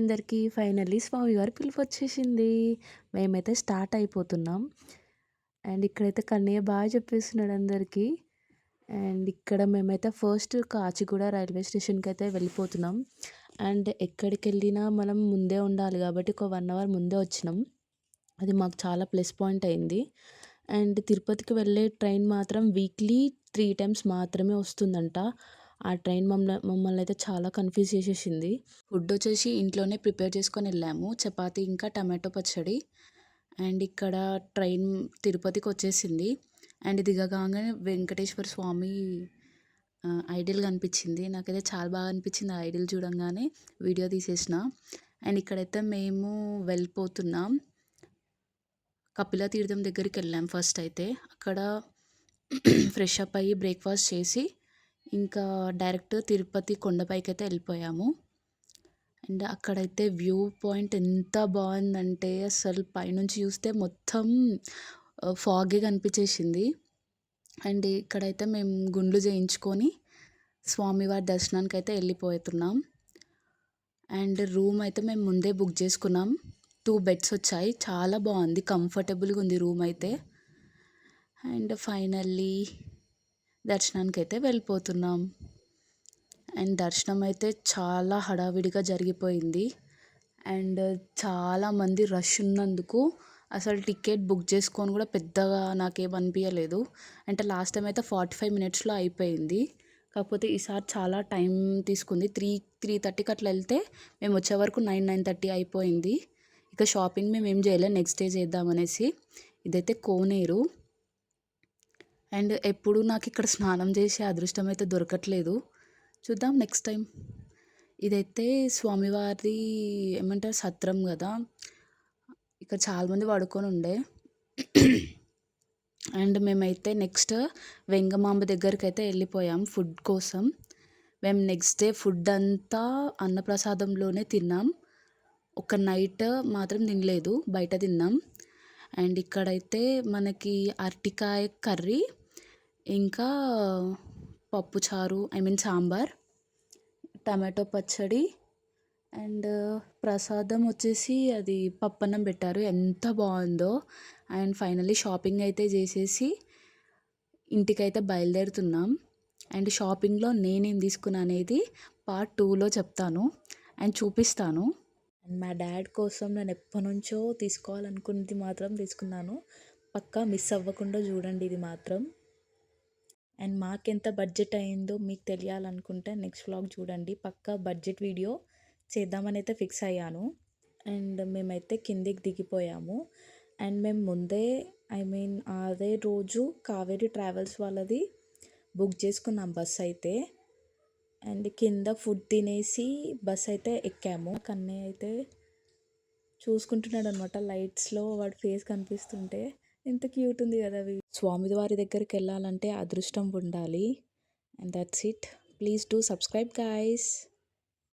అందరికీ ఫైనల్లీ స్వామివారి పిలుపు వచ్చేసింది మేమైతే స్టార్ట్ అయిపోతున్నాం. అండ్ ఇక్కడైతే కన్నయ్య బాగా చెప్పేస్తున్నాడు అందరికీ. అండ్ ఇక్కడ మేమైతే ఫస్ట్ కాచిగూడ రైల్వే స్టేషన్కి అయితే వెళ్ళిపోతున్నాం. అండ్ ఎక్కడికి వెళ్ళినా మనం ముందే ఉండాలి కాబట్టి ఒక వన్ అవర్ ముందే వచ్చినాం. అది మాకు చాలా ప్లస్ పాయింట్ అయింది. అండ్ తిరుపతికి వెళ్ళే ట్రైన్ మాత్రం వీక్లీ త్రీ టైమ్స్ మాత్రమే వస్తుందంట. ఆ ట్రైన్ మమ్మల్ని మమ్మల్ని అయితే చాలా కన్ఫ్యూజ్ చేసేసింది. ఫుడ్ వచ్చేసి ఇంట్లోనే ప్రిపేర్ చేసుకొని వెళ్ళాము. చపాతీ ఇంకా టమాటో పచ్చడి అండ్ ఇక్కడ ట్రైన్ తిరుపతికి వచ్చేసింది. అండ్ దిగగానే వెంకటేశ్వర స్వామి ఐడియల్ కనిపించింది. నాకైతే చాలా బాగా అనిపించింది ఆ ఐడియల్ చూడంగానే వీడియో తీసేసిన. అండ్ ఇక్కడైతే మేము వెళ్ళిపోతున్నాం. కపిల తీర్థం దగ్గరికి వెళ్ళాం ఫస్ట్ అయితే. అక్కడ ఫ్రెష్ అప్ అయ్యి బ్రేక్ఫాస్ట్ చేసి ఇంకా డైరెక్ట్ తిరుపతి కొండపైకి అయితే వెళ్ళిపోయాము. అండ్ అక్కడైతే వ్యూ పాయింట్ ఎంత బాగుందంటే అసలు పైనుంచి చూస్తే మొత్తం ఫాగే కనిపించేసింది. అండ్ ఇక్కడైతే మేము గుండ్లు చేయించుకొని స్వామివారి దర్శనానికి అయితే వెళ్ళిపోతున్నాం. అండ్ రూమ్ అయితే మేము ముందే బుక్ చేసుకున్నాం. టూ బెడ్స్ వచ్చాయి. చాలా బాగుంది. కంఫర్టబుల్గా ఉంది రూమ్ అయితే. అండ్ ఫైనల్లీ దర్శనానికి అయితే వెళ్ళిపోతున్నాం. అండ్ దర్శనం అయితే చాలా హడావిడిగా జరిగిపోయింది. అండ్ చాలామంది రష్ ఉన్నందుకు అసలు టికెట్ బుక్ చేసుకొని కూడా పెద్దగా నాకేం అనిపించలేదు అంటే లాస్ట్ టైం అయితే ఫార్టీ ఫైవ్ మినిట్స్లో అయిపోయింది. కాకపోతే ఈసారి చాలా టైం తీసుకుంది. త్రీ త్రీ థర్టీకి అట్లా వెళ్తే మేము వచ్చే వరకు నైన్ నైన్ థర్టీ అయిపోయింది. ఇక షాపింగ్ మేము ఏం చేయలేదు. నెక్స్ట్ డే చేద్దామనేసి ఇదైతే కోనేరు. అండ్ ఎప్పుడు నాకు ఇక్కడ స్నానం చేసే అదృష్టం అయితే దొరకట్లేదు. చూద్దాం నెక్స్ట్ టైం ఇదైతే స్వామివారి ఏమంటారు? సత్రం కదా. ఇక్కడ చాలామంది పడుకొని ఉండే. అండ్ మేమైతే నెక్స్ట్ వెంగమాంబ దగ్గరికి అయితే వెళ్ళిపోయాం ఫుడ్ కోసం. మేము నెక్స్ట్ డే ఫుడ్ అంతా అన్నప్రసాదంలోనే తిన్నాం. ఒక నైట్ మాత్రం తినలేదు బయట తిన్నాం. అండ్ ఇక్కడైతే మనకి అరటికాయ కర్రీ ఇంకా పప్పుచారు ఐ మీన్ సాంబార్ టమాటో పచ్చడి అండ్ ప్రసాదం వచ్చేసి అది పప్పన్నం పెట్టారు. ఎంత బాగుందో. అండ్ ఫైనల్లీ షాపింగ్ అయితే చేసేసి ఇంటికైతే బయలుదేరుతున్నాం. అండ్ షాపింగ్లో నేనేం తీసుకున్నా అనేది పార్ట్ టూలో చెప్తాను అండ్ చూపిస్తాను. అండ్ మా డాడ్ కోసం నేను ఎప్పటి నుంచో తీసుకోవాలనుకున్నది మాత్రం తీసుకున్నాను. పక్కా మిస్ అవ్వకుండా చూడండి ఇది మాత్రం. అండ్ మాకెంత బడ్జెట్ అయిందో మీకు తెలియాలనుకుంటే నెక్స్ట్ వ్లాగ్ చూడండి. పక్కా బడ్జెట్ వీడియో చేద్దామని అయితే ఫిక్స్ అయ్యాను. అండ్ మేమైతే కిందికి దిగిపోయాము. అండ్ మేము ముందే ఐ మీన్ అదే రోజు కావేరీ ట్రావెల్స్ వాళ్ళది బుక్ చేసుకున్నాం బస్ అయితే. అండ్ కింద ఫుడ్ తినేసి బస్ అయితే ఎక్కాము. కన్నయ్య అయితే చూసుకుంటున్నాడు అనమాట లైట్స్లో వాడి ఫేస్ కనిపిస్తుంటే. ఎంత క్యూట్ ఉంది కదా అవి. స్వామివారి దగ్గరికి వెళ్ళాలంటే అదృష్టం ఉండాలి. And that's it. Please do subscribe guys.